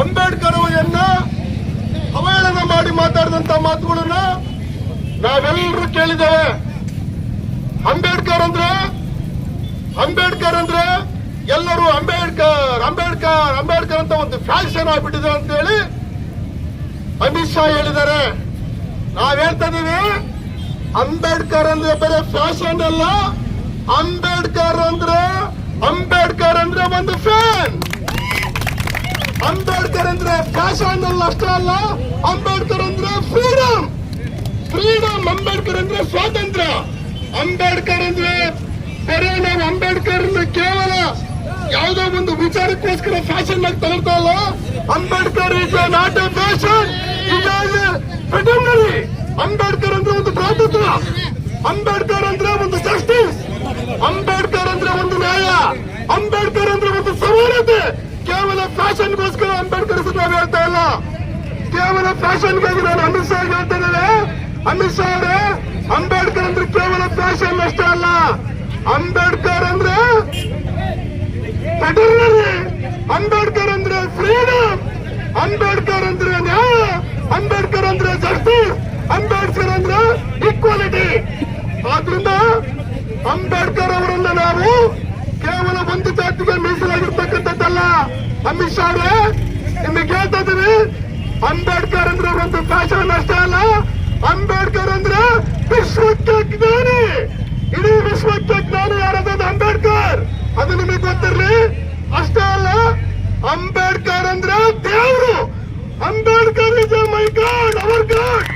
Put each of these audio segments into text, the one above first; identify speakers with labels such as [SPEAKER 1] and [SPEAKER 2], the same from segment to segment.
[SPEAKER 1] ಅಂಬೇಡ್ಕರ್ ಅವರನ್ನ ಅವಹೇಳನ ಮಾಡಿ ಮಾತಾಡಿದಂತ ಮಾತುಗಳನ್ನ ನಾವೆಲ್ಲರೂ ಕೇಳಿದ್ದೇವೆ. ಅಂಬೇಡ್ಕರ್ ಅಂದ್ರೆ ಅಂಬೇಡ್ಕರ್ ಅಂದ್ರೆ ಎಲ್ಲರೂ ಅಂಬೇಡ್ಕರ್ ಅಂಬೇಡ್ಕರ್ ಅಂಬೇಡ್ಕರ್ ಅಂತ ಒಂದು ಫ್ಯಾಷನ್ ಆಗ್ಬಿಟ್ಟಿದೆ ಅಂತ ಹೇಳಿ ಅಮಿತ್ ಶಾ ಹೇಳಿದ್ದಾರೆ. ನಾವ್ ಹೇಳ್ತಾ ಇದೀವಿ ಅಂಬೇಡ್ಕರ್ ಅಂದ್ರೆ ಬರೀ ಫ್ಯಾಷನ್ ಅಲ್ಲ, ಅಂಬೇಡ್ಕರ್ ಅಂದ್ರೆ ಅಂಬೇಡ್ಕರ್ ಅಂದ್ರೆ ಒಂದು ಫ್ಯಾನ್. ಅಂಬೇಡ್ಕರ್ ಅಂದ್ರೆ ಫ್ಯಾಷನ್ ಅಲ್ಲ ಅಷ್ಟೇ ಅಲ್ಲ, ಅಂಬೇಡ್ಕರ್ ಅಂದ್ರೆ ಫ್ರೀಡಮ್ ಫ್ರೀಡಮ್ ಅಂಬೇಡ್ಕರ್ ಅಂದ್ರೆ ಸ್ವಾತಂತ್ರ್ಯ. ಅಂಬೇಡ್ಕರ್ ಅಂದ್ರೆ ಬರೀ ನಾವು ಅಂಬೇಡ್ಕರ್ ಕೇವಲ ಯಾವುದೋ ಒಂದು ವಿಚಾರಕ್ಕೋಸ್ಕರ ಫ್ಯಾಷನ್ ಆಗಿ ತಗೊಳ್ತಾ ಇಲ್ಲ. Ambedkar is not a fashion Ambedkar ಅಂದ್ರೆ ಒಂದು ಸ್ವಾತಂತ್ರ್ಯ ಅಂಬೇಡ್ಕರ್ ಅಂದ್ರೆ ಒಂದು ಜಸ್ಟಿಸ್ ಅಂಬೇಡ್ಕರ್ ಅಂದ್ರೆ ಒಂದು ನ್ಯಾಯ. ಅಂಬೇಡ್ಕರ್ ಅಂದ್ರೆ ಒಂದು ಸಮಾನತೆ. ಕೇವಲ ಫ್ಯಾಷನ್ಗೋಸ್ಕರ ಹೇಳ್ತಾ ಇಲ್ಲ. ಕೇವಲ ಫ್ಯಾಷನ್ಗಾಗಿ ನಾನು ಅಮಿತ್ ಶಾ ಹೇಳ್ತಾ ಇದ್ದೇನೆ. ಅಮಿತ್ ಶಾ ಅವರೇ, ಅಂಬೇಡ್ಕರ್ ಅಂದ್ರೆ ಕೇವಲ ಫ್ಯಾಷನ್ ಅಷ್ಟೇ ಅಲ್ಲ. ಅಂಬೇಡ್ಕರ್ ಅಂದ್ರೆ ಅಂಬೇಡ್ಕರ್ ಅಂದ್ರೆ ಫ್ರೀಡಮ್ ಅಂಬೇಡ್ಕರ್ ಅಂದ್ರೆ ನ್ಯಾಯ. ಅಂಬೇಡ್ಕರ್ ಅಂದ್ರೆ ಜಸ್ಟಿಸ್ ಅಂಬೇಡ್ಕರ್ ಅಂದ್ರೆ ಈಕ್ವಾಲಿಟಿ ಆದ್ರಿಂದ ಅಂಬೇಡ್ಕರ್ ಅವರನ್ನ ನಾವು ಕೇವಲ ಒಂದು ಜಾತಿಗೆ ಮೀಸಲಾಗಿರ್ತಕ್ಕಂಥದ್ದಲ್ಲ. ಅಮಿತ್ ಶಾ ಅವರೇ ನಿಮಗೆ ಕೇಳ್ತಾ ಇದ್ದೀವಿ ಅಂಬೇಡ್ಕರ್ ಅಂದ್ರೆ ಒಂದು ಫ್ಯಾಷನ್ ಅಷ್ಟೇ ಅಲ್ಲ. ಅಂಬೇಡ್ಕರ್ ಅಂದ್ರೆ ವಿಶ್ವಕ್ಕೆ ಜ್ಞಾನಿ. ಇಡೀ ವಿಶ್ವಕ್ಕೆ ಜ್ಞಾನಿ ಯಾರಾದ ಅಂಬೇಡ್ಕರ್. ಅದು ನಿಮಗೆ ಗೊತ್ತಿರಲಿ? ಅಷ್ಟೇ ಅಲ್ಲ, ಅಂಬೇಡ್ಕರ್ ಅಂದ್ರೆ ದೇವರು. Ambedkar is my god our god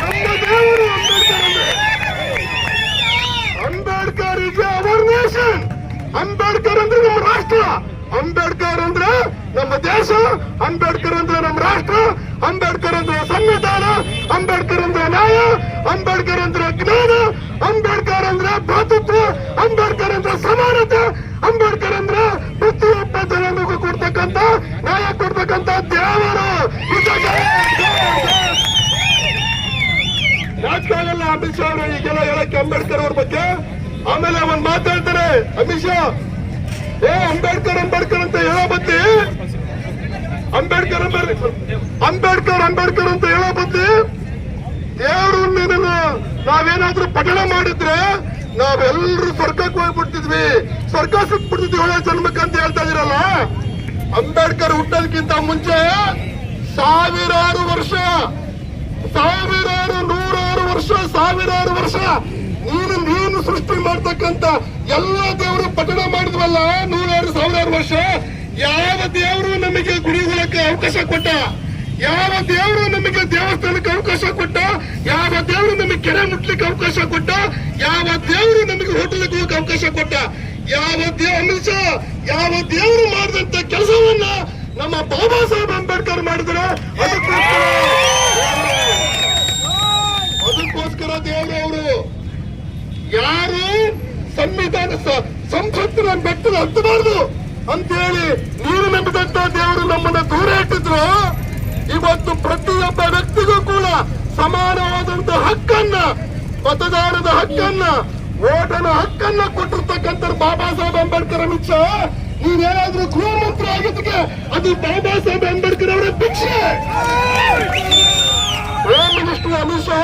[SPEAKER 1] ನಮ್ಮ ದೇವರು ಅಂಬೇಡ್ಕರ್ ಅಂದ್ರೆ. Ambedkar is our nation Ambedkar ಅಂದ್ರೆ ನಮ್ಮ ರಾಷ್ಟ್ರ. ಅಂಬೇಡ್ಕರ್ ನಮ್ಮ ದೇಶ ಅಂಬೇಡ್ಕರ್ ಅಂದ್ರೆ ನಮ್ಮ ರಾಷ್ಟ್ರ, ಅಂಬೇಡ್ಕರ್ ಅಂದ್ರೆ ಸಂವಿಧಾನ, ಅಂಬೇಡ್ಕರ್ ಅಂದ್ರೆ ನ್ಯಾಯ, ಅಂಬೇಡ್ಕರ್ ಅಂದ್ರೆ ಜ್ಞಾನ, ಅಂಬೇಡ್ಕರ್ ಅಂದ್ರೆ ಭ್ರಾತೃತ್ವ, ಅಂಬೇಡ್ಕರ್ ಅಂದ್ರೆ ಸಮಾನತೆ, ಅಂಬೇಡ್ಕರ್ ಅಂದ್ರೆ ಪ್ರತಿಯೊಬ್ಬ ಜನರಿಗೂ ಕೊಡ್ತಕ್ಕಂತ ನ್ಯಾಯ ಕೊಡ್ತಕ್ಕಂತ ದೇವರು. ರಾಜಕಾರಣ ಅಮಿತ್ ಶಾ ಅವರು, ಈಗೆಲ್ಲ ಹೇಳಕ್ಕೆ ಅಂಬೇಡ್ಕರ್ ಅವ್ರ ಬಗ್ಗೆ ಆಮೇಲೆ ಅವನ್ ಮಾತಾಡ್ತಾರೆ ಅಮಿತ್ ಶಾ, ಏ ಅಂಬೇಡ್ಕರ್ ಅಂಬೇಡ್ಕರ್ ಅಂತ ಹೇಳೋ ಬತ್ತಿ ಅಂಬೇಡ್ಕರ್ ಅಂಬೇಡ್ಕರ್. ಅಂಬೇಡ್ಕರ್ ಅಂಬೇಡ್ಕರ್ ಅಂತ ಹೇಳೋ ಬತ್ತಿ ದೇವರು ನಾವೇನಾದ್ರೂ ಪಠಣ ಮಾಡಿದ್ರೆ ನಾವೆಲ್ಲರೂ ಸ್ವರ್ಗಕ್ಕೆ ಹೋಗ್ಬಿಡ್ತಿದ್ವಿ. ಸ್ವರ್ಗ ಸುಟ್ಬಿಡ್ತಿದ್ವಿ ಒಳ್ಳೆ ಜನ್ಮಕ್ಕೆ ಅಂತ ಹೇಳ್ತಾ ಇದೀರಲ್ಲ? ಅಂಬೇಡ್ಕರ್ ಹುಟ್ಟೋದಕ್ಕಿಂತ ಮುಂಚೆ ಸಾವಿರಾರು ವರ್ಷ, ಸಾವಿರಾರು ನೂರಾರು ವರ್ಷ, ಸಾವಿರಾರು ವರ್ಷ ನೀನು ನೀನು ಸೃಷ್ಟಿ ಮಾಡ್ತಕ್ಕಂತ ಎಲ್ಲ ದೇವರು ಪಠಣ ಮಾಡಿದ್ವಲ್ಲ ನೂರಾರು ಸಾವಿರಾರು ವರ್ಷ? ಯಾವ ದೇವರು ನಮಗೆ ಗುಡಿಗಳಕ್ಕೆ ಅವಕಾಶ ಕೊಟ್ಟ? ಯಾವ ದೇವರು ನಮಗೆ ದೇವಸ್ಥಾನಕ್ಕೆ ಅವಕಾಶ ಕೊಟ್ಟ? ಯಾವ ದೇವರು ನಮಗೆ ಕೆರೆ ಮುಟ್ಲಿಕ್ಕೆ ಅವಕಾಶ ಕೊಟ್ಟ? ಯಾವ ದೇವರು ನಮಗೆ ಹೋಟೆಲ್ಗೆ ಹೋಗಕ್ಕೆ ಅವಕಾಶ ಕೊಟ್ಟ? ಯಾವ ದೇವ ಅಮಿತ್ ಯಾವ ದೇವರು ಮಾಡಿದಂತ ಕೆಲಸವನ್ನ ನಮ್ಮ ಬಾಬಾ ಸಾಹೇಬ್ ಅಂಬೇಡ್ಕರ್ ಮಾಡಿದ್ರೆ ಅದಕ್ಕೋಸ್ಕರ ಅದಕ್ಕೋಸ್ಕರ ದೇವರು ಅವರು, ಯಾರು ಸಂವಿಧಾನ ಸಂಸತ್ತಿನ ಬೆಟ್ಟದ ಹತ್ತಬಾರ್ದು ಅಂತೇಳಿ ನೀರು ನಂಬಿದಂತ ದೇವರು ನಮ್ಮನ್ನ ದೂರ ಇಟ್ಟಿದ್ರು. ಇವತ್ತು ಪ್ರತಿಯೊಬ್ಬ ವ್ಯಕ್ತಿಗೂ ಕೂಡ ಸಮಾನವಾದಂತ ಹಕ್ಕನ್ನ, ಮತದಾನದ ಹಕ್ಕನ್ನ ಓಟನ ಹಕ್ಕನ್ನ ಕೊಟ್ಟಿರ್ತಕ್ಕಂಥ ಬಾಬಾ ಸಾಹೇಬ್ ಅಂಬೇಡ್ಕರ್ ಅಮಿತ್ ಶಾ ನೀವೇನಾದ್ರೂ ಗೃಹ ಮಂತ್ರಿ ಆಗಿದ್ದಕ್ಕೆ ಅದು ಬಾಬಾ ಸಾಹೇಬ್ ಅಂಬೇಡ್ಕರ್ ಅವರ ಭಿಕ್ಷೆ. ಹೋಮ್ ಮಿನಿಸ್ಟರ್ ಅಮಿತ್ ಶಾ,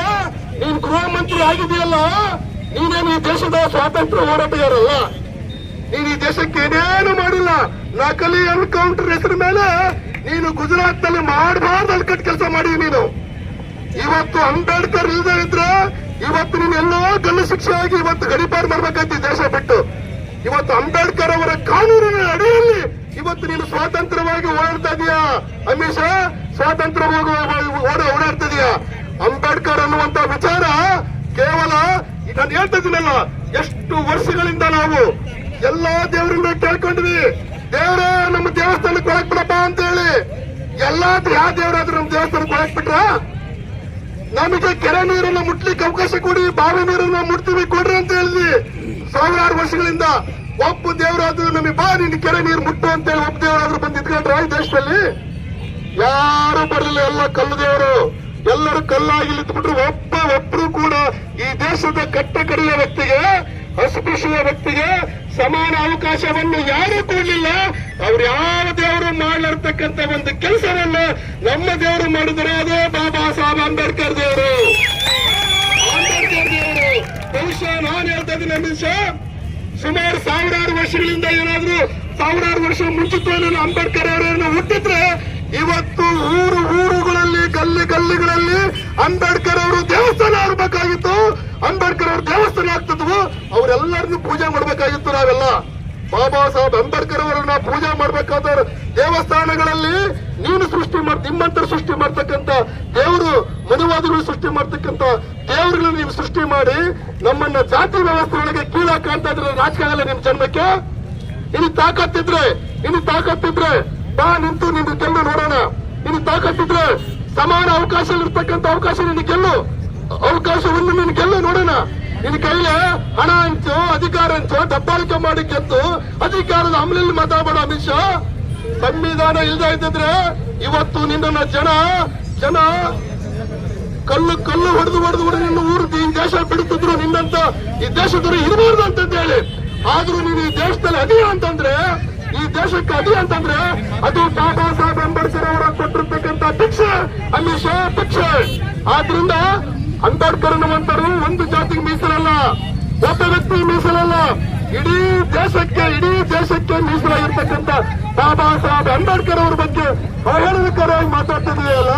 [SPEAKER 1] ನೀನ್ ಗೃಹ ಮಂತ್ರಿ ಆಗಿದೆಯಲ್ಲ ನೀನೇನು ಈ ದೇಶದ ಸ್ವಾತಂತ್ರ್ಯ ಹೋರಾಟಗಾರಲ್ಲ? ನೀನು ಈ ದೇಶಕ್ಕೆ ಏನೇನು ಮಾಡಿಲ್ಲ. ನಕಲಿ ಎನ್ಕೌಂಟರ್ ಹೆಸರು ಮೇಲೆ ನೀನು ಗುಜರಾತ್ನಲ್ಲಿ ಮಾಡಬಾರ್ದು ಅನ್ಕಟ್ ಕೆಲಸ ಮಾಡಿ ನೀನು. ಇವತ್ತು ಅಂಬೇಡ್ಕರ್ ಇಲ್ಲದೆ ಇದ್ರೆ ಇವತ್ತು ನೀನು ಎಲ್ಲೋ ಗಲ್ಲು ಶಿಕ್ಷೆ ಆಗಿ ಇವತ್ತು ಗಡಿಪಾರು ಮಾಡ್ಬೇಕಂತ ಈ ದೇಶ ಬಿಟ್ಟು. ಇವತ್ತು ಅಂಬೇಡ್ಕರ್ ಅವರ ಕಾನೂನಿನ ಅಡಿಯಲ್ಲಿ ಇವತ್ತು ನೀನು ಸ್ವಾತಂತ್ರ್ಯವಾಗಿ ಓಡಾಡ್ತಾ ಇದೀಯಾ? ಅಮಿತ್ ಶಾ, ಸ್ವಾತಂತ್ರ್ಯವಾಗಿ ಓಡ, ಓಡಾಡ್ತಾ ಇದೀಯಾ? ಅಂಬೇಡ್ಕರ್ ಅನ್ನುವಂತ ವಿಚಾರ ಕೇವಲ ನಾನು ಹೇಳ್ತಾ ಇದ್ದೀನಲ್ಲ, ಎಷ್ಟು ವರ್ಷಗಳಿಂದ ನಾವು ಎಲ್ಲಾ ದೇವರನ್ನ ಕೇಳ್ಕೊಂಡ್ವಿ ದೇವರೇ, ನಮ್ಮ ದೇವಸ್ಥಾನಕ್ಕೆ ಒಳಗ್ ಬಿಡಪ್ಪ ಅಂತ ಹೇಳಿ ಎಲ್ಲಾ ಯಾವ ದೇವರಾದ್ರೂ ನಮ್ಮ ದೇವಸ್ಥಾನಕ್ಕೆ ಒಳಗ್ ಬಿಟ್ರ ನಮಗೆ ಕೆರೆ ನೀರನ್ನ ಮುಟ್ಲಿಕ್ಕೆ ಅವಕಾಶ ಕೊಡಿ, ಬಾವಿ ನೀರನ್ನ ಮುಟ್ತೀವಿ, ಕೊಡ್ರಿ ಅಂತ ಹೇಳಿದ್ವಿ. ಸಾವಿರಾರು ವರ್ಷಗಳಿಂದ ಒಬ್ಬ ದೇವರಾದ್ರೂ ನಮಗೆ ಬಾ ನಿನ್ ಕೆರೆ ನೀರು ಮುಟ್ಟು ಅಂತ ಹೇಳಿ ಒಬ್ಬ ದೇವರಾದ್ರೂ ಬಂದು ಇದ್ಕೊಂಡ್ರ ಈ ದೇಶದಲ್ಲಿ ಯಾರು ಬರಲಿಲ್ಲ, ಎಲ್ಲ ಕಲ್ಲು ದೇವರು ಎಲ್ಲರೂ ಕಲ್ಲಾಗಿ ನಿಂತ್ಬಿಟ್ರು. ಒಬ್ಬ ಒಬ್ರು ಕೂಡ ಈ ದೇಶದ ಕಟ್ಟ ಕಡೆಯ ವ್ಯಕ್ತಿಗೆ, ಅಸ್ಪೃಶ್ಯ ವ್ಯಕ್ತಿಗೆ ಸಮಾನ ಅವಕಾಶವನ್ನು ಯಾರೂ ಕೊಡಲಿಲ್ಲ. ಅವ್ರು ಯಾವ ದೇವರು ಮಾಡಲಿರ್ತಕ್ಕಂಥ ಒಂದು ಕೆಲಸವನ್ನ ನಮ್ಮ ದೇವರು ಮಾಡಿದ್ರೆ ಅದೇ ಬಾಬಾ ಸಾಹೇಬ್ ಅಂಬೇಡ್ಕರ್ ದೇವರು. ಅಂಬೇಡ್ಕರ್ ದೇವರು. ಬಹುಶಃ ನಾನು ಹೇಳ್ತಾ ಇದ್ದೀನಿ ಅಮಿತ್ ಸುಮಾರು ಸಾವಿರಾರು ವರ್ಷಗಳಿಂದ ಏನಾದ್ರು ಸಾವಿರಾರು ವರ್ಷ ಮುಂಚಿತವಾಗಿ ಅಂಬೇಡ್ಕರ್ ಅವರನ್ನು ಹುಟ್ಟಿದ್ರೆ ಇವತ್ತು ಊರು ಊರುಗಳಲ್ಲಿ ಅವರೆಲ್ಲರನ್ನು ಪೂಜೆ ಮಾಡ್ಬೇಕಾಗಿತ್ತು ನಾವೆಲ್ಲ. ಬಾಬಾ ಸಾಹೇಬ್ ಅಂಬೇಡ್ಕರ್ ಅವರನ್ನ ಪೂಜೆ ಮಾಡ್ಬೇಕಾದ ದೇವಸ್ಥಾನಗಳಲ್ಲಿ ನೀನು ಸೃಷ್ಟಿ ಮಾಡ್ ನಿಮ್ಮಂತರ ಸೃಷ್ಟಿ ಮಾಡ್ತಕ್ಕಂತ ದೇವರು, ಮನುವಾದಿಗಳು ಸೃಷ್ಟಿ ಮಾಡ್ತಕ್ಕಂತ ದೇವರುಗಳನ್ನ ನೀವು ಸೃಷ್ಟಿ ಮಾಡಿ ನಮ್ಮನ್ನ ಜಾತಿ ವ್ಯವಸ್ಥೆ ಕೀಳಾಗಿ ಕಾಣ್ತಾ ಇದ್ರೆ ರಾಜಕಾರಣ ನಿಮ್ ಜನ್ಮಕ್ಕೆ? ಇನ್ನು ತಾಕತ್ತಿದ್ರೆ ಇನ್ನು ತಾಕತ್ತಿದ್ರೆ ಬಾ ನಿಂತು ನಿನ್ನ ಗೆಲ್ಲು ನೋಡೋಣ. ಇನ್ನು ತಾಕತ್ತಿದ್ರೆ ಸಮಾನ ಅವಕಾಶ ಇರ್ತಕ್ಕಂಥ ಅವಕಾಶ ನಿನ್ನ ಗೆಲ್ಲು. ಅವಕಾಶವನ್ನು ನಿನ್ನ ಗೆಲ್ಲು ನೋಡೋಣ. ನಿನ್ನ ಕೈಲಿ ಹಣ ಹಂಚು ಅಧಿಕಾರ ಹಂಚು ದಬ್ಬಾಳಿಕೆ ಮಾಡಿ ಗೆದ್ದು ಅಧಿಕಾರದ ಅಮಲಲ್ಲಿ ಮಾತಾಡಬೇಡ ಅಮಿತ್ ಶಾ. ಸಂವಿಧಾನ ಇಲ್ದೇ ಇದ್ದಿದ್ರೆ ಇವತ್ತು ನಿನ್ನ ಜನ ಜನ ಕಲ್ಲು ಕಲ್ಲು ಹೊಡೆದು ಹೊಡೆದು ಹೊಡೆದು ನಿನ್ನ ಊರು ಈ ದೇಶ ಬಿಡುತ್ತಿದ್ರು ನಿನ್ನಂತ ಈ ದೇಶದವರು ಇರಬಾರ್ದು ಅಂತಂತ ಹೇಳಿ. ಆದ್ರೂ ನೀನು ಈ ದೇಶದಲ್ಲಿ ಅದಿ ಅಂತಂದ್ರೆ, ಈ ದೇಶಕ್ಕೆ ಅದಿ ಅಂತಂದ್ರೆ ಅದು ಬಾಬಾ ಸಾಹೇಬ್ ಅಂಬೇಡ್ಕರ್ ಅವರ ಕೊಟ್ಟಿರ್ತಕ್ಕಂಥ ಭಿಕ್ಷೆ, ಅಮಿತ್ ಶಾ ಭಿಕ್ಷೆ. ಆದ್ರಿಂದ ಅಂಬೇಡ್ಕರ್ ಅನ್ನುವಂತರು ಒಂದು ಜಾತಿಗೆ ಮೀಸಲಲ್ಲ, ಒಬ್ಬ ವ್ಯಕ್ತಿ ಮೀಸಲಲ್ಲ, ಇಡೀ ದೇಶಕ್ಕೆ ಇಡೀ ದೇಶಕ್ಕೆ ಮೀಸಲಾಗಿರ್ತಕ್ಕಂಥ ಬಾಬಾ ಸಾಹೇಬ್ ಅಂಬೇಡ್ಕರ್ ಅವ್ರ ಬಗ್ಗೆ ಅವಹೇಳನಕಾರವಾಗಿ ಮಾತಾಡ್ತಿದೆಯಲ್ಲ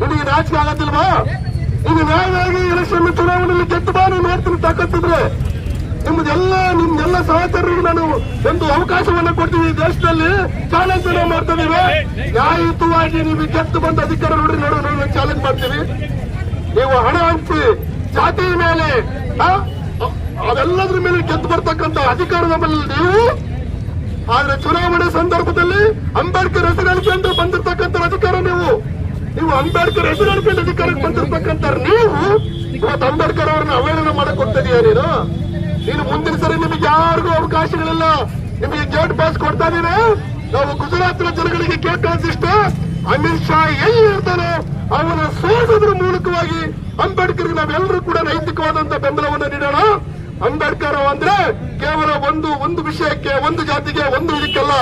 [SPEAKER 1] ನಿನಗೆ ನಾಚಿಕೆ ಆಗತ್ತಿಲ್ವಾ? ಇದು ನ್ಯಾಯವಾಗಿ ಎಲೆಕ್ಷನ್ ಚುನಾವಣೆಯಲ್ಲಿ ಗೆದ್ದು ಬಾ ನೀನು ಮಾಡ್ತೀನಿ ತಾಕತ್ತಿದ್ರೆ ನಿಮ್ದೆಲ್ಲ ನಿಮ್ದೆಲ್ಲ ಸಹಚರರಿಗೆ ನಾನು ಒಂದು ಅವಕಾಶವನ್ನ ಕೊಡ್ತೀವಿ ದೇಶದಲ್ಲಿ. ಚಾಲೆಂಜ್ ಮಾಡ್ತಾ ನ್ಯಾಯಯುತವಾಗಿ ನೀವು ಗೆದ್ದು ಬಂದ ಅಧಿಕಾರ ನೋಡಿ ನೋಡೋಣ ನಾವು ಚಾಲೆಂಜ್ ಮಾಡ್ತೀವಿ. ನೀವು ಹಣ ಹಂಚಿ ಜಾತಿ ಮೇಲೆ ಆ, ಅ- ಅವೆಲ್ಲದ್ರ ಮೇಲೆ ಗೆದ್ದು ಬರ್ತಕ್ಕಂತ ಅಧಿಕಾರ ನಮ್ಮಲ್ಲಿ ನೀವು ಆದ್ರೆ ಚುನಾವಣೆ ಸಂದರ್ಭದಲ್ಲಿ ಅಂಬೇಡ್ಕರ್ ಹೆಸರು ಹೇಳ್ಕೊಂಡು ಬಂದಿರ್ತಕ್ಕಂಥ ಅಧಿಕಾರ ನೀವು. ನೀವು ಅಂಬೇಡ್ಕರ್ ಹೆಸರು ಹೇಳ್ಕೊಂಡು ಅಧಿಕಾರಕ್ಕೆ ಬಂದಿರ್ತಕ್ಕಂಥ ನೀವು ಇವತ್ತು ಅಂಬೇಡ್ಕರ್ ಅವ್ರನ್ನ ಅವಹೇಳನ ಮಾಡಕ್ ಹೋಗ್ತಿದೀಯ ನೀನು? ನೀನು ಮುಂದಿನ ಸರಿ ನಿಮಗೆ ಯಾರಿಗೂ ಅವಕಾಶಗಳಿಲ್ಲ. ನಿಮಗೆ ಗೇಟ್ ಪಾಸ್ ಕೊಡ್ತಾ ಇದೀನಿ. ನಾವು ಗುಜರಾತ್ನ ಜನಗಳಿಗೆ ಕೇಳ್ಕೊಳ್ಳೋದಿಷ್ಟ ಅಮಿತ್ ಶಾ ಎಲ್ಲಿ ಇರ್ತಾನೋ ಅವನ ಸೋಸೋದ್ರ ಮೂಲಕವಾಗಿ ಅಂಬೇಡ್ಕರ್ ನಾವೆಲ್ಲರೂ ಕೂಡ ನೈತಿಕವಾದಂತ ಬೆಂಬಲವನ್ನು ನೀಡೋಣ. ಅಂಬೇಡ್ಕರ್ ಅಂದ್ರೆ ಕೇವಲ ಒಂದು ಒಂದು ವಿಷಯಕ್ಕೆ, ಒಂದು ಜಾತಿಗೆ, ಒಂದು ಇದಕ್ಕೆಲ್ಲ.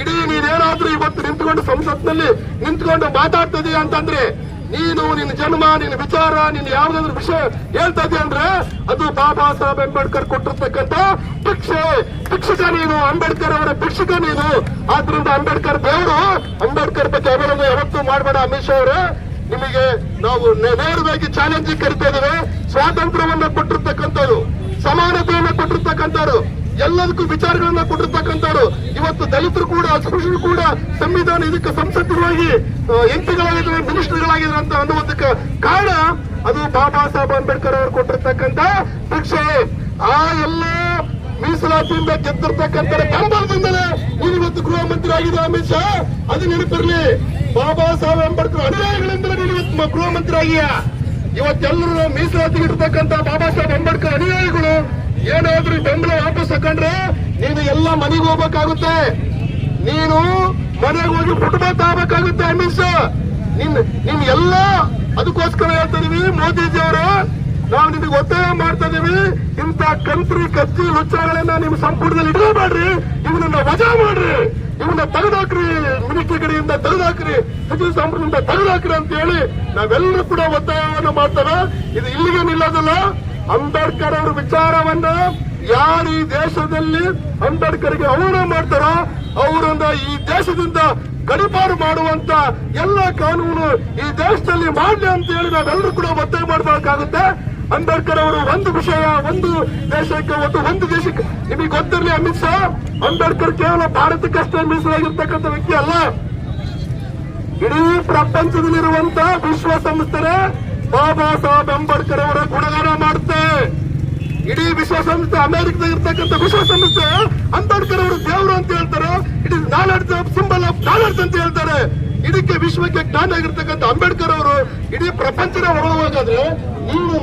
[SPEAKER 1] ಇಡೀ ನೀನೇನಾದ್ರೂ ಇವತ್ತು ನಿಂತ್ಕೊಂಡು ಸಂಸತ್ನಲ್ಲಿ ನಿಂತ್ಕೊಂಡು ಮಾತಾಡ್ತಾ ಇದೀಯ ಅಂತಂದ್ರೆ, ನೀನು, ನಿನ್ನ ಜನ್ಮ, ನಿನ್ನ ವಿಚಾರ, ನಿನ್ನ ಯಾವ್ದಾದ್ರು ವಿಷಯ ಹೇಳ್ತಾ ಇದೆಯಾ ಅಂದ್ರೆ ಅದು ಬಾಬಾ ಸಾಹೇಬ್ ಅಂಬೇಡ್ಕರ್ ಕೊಟ್ಟಿರ್ತಕ್ಕಂತ ಭಿಕ್ಷೆ. ಭಿಕ್ಷಕ ನೀನು ಅಂಬೇಡ್ಕರ್ ಅವರ ಭಿಕ್ಷಕ ನೀನು. ಆದ್ರಿಂದ ಅಂಬೇಡ್ಕರ್ ದೇವರು ಅಂಬೇಡ್ಕರ್ ಬಗ್ಗೆ ಅವರನ್ನು ಯಾವತ್ತೂ ಮಾಡಬೇಡ ಅಮಿತ್ ಶಾ ಅವರೇ, ನಿಮಗೆ ನಾವು ನೇರವಾಗಿ ಚಾಲೆಂಜ್ ಕರಿತಾ ಇದ್ದೇವೆ. ಸ್ವಾತಂತ್ರ್ಯವನ್ನ ಕೊಟ್ಟಿರ್ತಕ್ಕಂಥವ್ರು, ಸಮಾನತೆಯನ್ನ ಕೊಟ್ಟಿರ್ತಕ್ಕಂಥವ್ರು, ಎಲ್ಲದಕ್ಕೂ ವಿಚಾರಗಳನ್ನ ಕೊಟ್ಟಿರ್ತಕ್ಕಂಥವ್ರು. ಇವತ್ತು ದಲಿತರು ಕೂಡ, ಅಸ್ಪೃಶ್ಯರು ಕೂಡ ಸಂವಿಧಾನ ಇದಕ್ಕೆ ಸಂಸತ್ತಿರುವಾಗಿ ಎಂಪಿಗಳಾಗಿದ್ದಾರೆ, ಮಿನಿಸ್ಟರ್ಗಳಾಗಿದ್ದಾರೆ ಅಂತ ಅನ್ನುವುದಕ್ಕೆ ಕಾರಣ ಅದು ಬಾಬಾ ಸಾಹೇಬ್ ಅಂಬೇಡ್ಕರ್ ಅವರು ಕೊಟ್ಟಿರ್ತಕ್ಕಂಥ ಭಿಕ್ಷೆ. ಆ ಎಲ್ಲ ಮೀಸಲಾತಿಯಿಂದ ಗೆದ್ದಿರ್ತಕ್ಕಂಥ ಬೆಂಬಲದಿಂದಲೇ ಇವತ್ತು ಗೃಹ ಮಂತ್ರಿ ಆಗಿದೆ ಅಮಿತ್ ಶಾ, ಅದು ನೆನಪಿರ್ಲಿ. ಬಾಬಾ ಸಾಹೇಬ್ ಅಂಬೇಡ್ಕರ್ ಅನುಯಾಯಿಗಳಿಂದಲೇ ನೀನು ಇವತ್ತು ಗೃಹ ಮಂತ್ರಿ ಆಗಿಯ ಇವತ್ತೆಲ್ಲರೂ ಮೀಸಲಾತಿಗೆ ಇರ್ತಕ್ಕಂಥ ಬಾಬಾ ಸಾಹೇಬ್ ಅಂಬೇಡ್ಕರ್ ಅನುಯಾಯಿಗಳು, ಏನಾದ್ರೂ ಬೆಂಬಲ ವಾಪಸ್ ಹಾಕೊಂಡ್ರೆ ನೀನು ಎಲ್ಲ ಮನೆಗೆ ಹೋಗ್ಬೇಕಾಗುತ್ತೆ. ನೀನು ಮನೆಗೆ ಹೋಗಿ ಕುಟುಂಬ ತಗೋಬೇಕಾಗುತ್ತೆ ಅಮಿತ್ ಶಾ ನಿನ್ ನಿನ್ ಎಲ್ಲ ಅದಕ್ಕೋಸ್ಕರ ಹೇಳ್ತಾ ಇದೀವಿ, ಮೋದಿಜಿ ಅವರು. ನಾವು ನಿಮಗೆ ಒತ್ತಾಯ ಮಾಡ್ತಾ ಇದೀವಿ. ಇಂತ ಕಂತ್ರಿ ಕಚ್ಚಿ ಲುಚ್ಚಗಳನ್ನ ನಿಮ್ ಸಂಪುಟದಲ್ಲಿ ಇಟ್ಕೋಬೇಡ್ರಿ. ಇವನನ್ನ ವಜಾ ಮಾಡ್ರಿ. ಇವನ್ನ ತೆಗೆದಾಕ್ರಿ ಮಿನಿಸ್ಟ್ರಿ ಕಡೆಯಿಂದ ತೆಗೆದಾಕ್ರಿ, ಸಚಿವ ಸಂಪುಟದಿಂದ ತೆಗೆದಾಕ್ರಿ ಅಂತ ಹೇಳಿ ನಾವೆಲ್ಲರೂ ಕೂಡ ಒತ್ತಾಯವನ್ನು ಮಾಡ್ತಾರ ಇದು ಇಲ್ಲಿಗೆ ನಿಲ್ಲೋದಲ್ಲ, ಅಂಬೇಡ್ಕರ್ ಅವರ ವಿಚಾರವನ್ನ ಯಾರು ಈ ದೇಶದಲ್ಲಿ ಅಂಬೇಡ್ಕರ್ಗೆ ಅವಮಾನ ಮಾಡ್ತಾರೋ, ಅವರನ್ನ ಈ ದೇಶದಿಂದ ಗಡಿಪಾರು ಮಾಡುವಂತ ಎಲ್ಲ ಕಾನೂನು ಈ ದೇಶದಲ್ಲಿ ಮಾಡಲಿ ಅಂತ ಹೇಳಿ ನಾವೆಲ್ಲರೂ ಕೂಡ ಒತ್ತಾಯ ಮಾಡಬೇಕಾಗುತ್ತೆ ಅಂಬೇಡ್ಕರ್ ಅವರು ಒಂದು ವಿಷಯ, ಒಂದು ದೇಶಕ್ಕೆ ಒಂದು ಒಂದು ದೇಶಕ್ಕೆ. ನಿಮಗೆ ಗೊತ್ತಿರಲಿ ಅಮಿತ್ ಶಾ, ಅಂಬೇಡ್ಕರ್ ಕೇವಲ ಭಾರತಕ್ಕಷ್ಟೇ ಮೀಸಲಾಗಿರ್ತಕ್ಕಂಥ ವ್ಯಕ್ತಿ ಅಲ್ಲ. ಇಡೀ ಪ್ರಪಂಚದಲ್ಲಿರುವಂತ ವಿಶ್ವಸಂಸ್ಥೆ ಬಾಬಾ ಸಾಹೇಬ್ ಅಂಬೇಡ್ಕರ್ ಅವರ ಗುಣಗಾನ ಮಾಡುತ್ತೆ. ಇಡೀ ವಿಶ್ವಸಂಸ್ಥೆ ಅಮೆರಿಕದಲ್ಲಿ ಇರ್ತಕ್ಕಂಥ ವಿಶ್ವಸಂಸ್ಥೆ ಅಂಬೇಡ್ಕರ್ ಅವರು ದೇವರು ಅಂತ ಹೇಳ್ತಾರೆ. It is knowledge of symbol of knowledge ಅಂತ ಹೇಳ್ತಾರೆ. ಇದಕ್ಕೆ ವಿಶ್ವಕ್ಕೆ ಜ್ಞಾನ ಆಗಿರ್ತಕ್ಕಂಥ ಅಂಬೇಡ್ಕರ್ ಅವರು ಇಡೀ ಪ್ರಪಂಚದ ಹೊರಗೋಗಾದ್ರೆ ನೀನು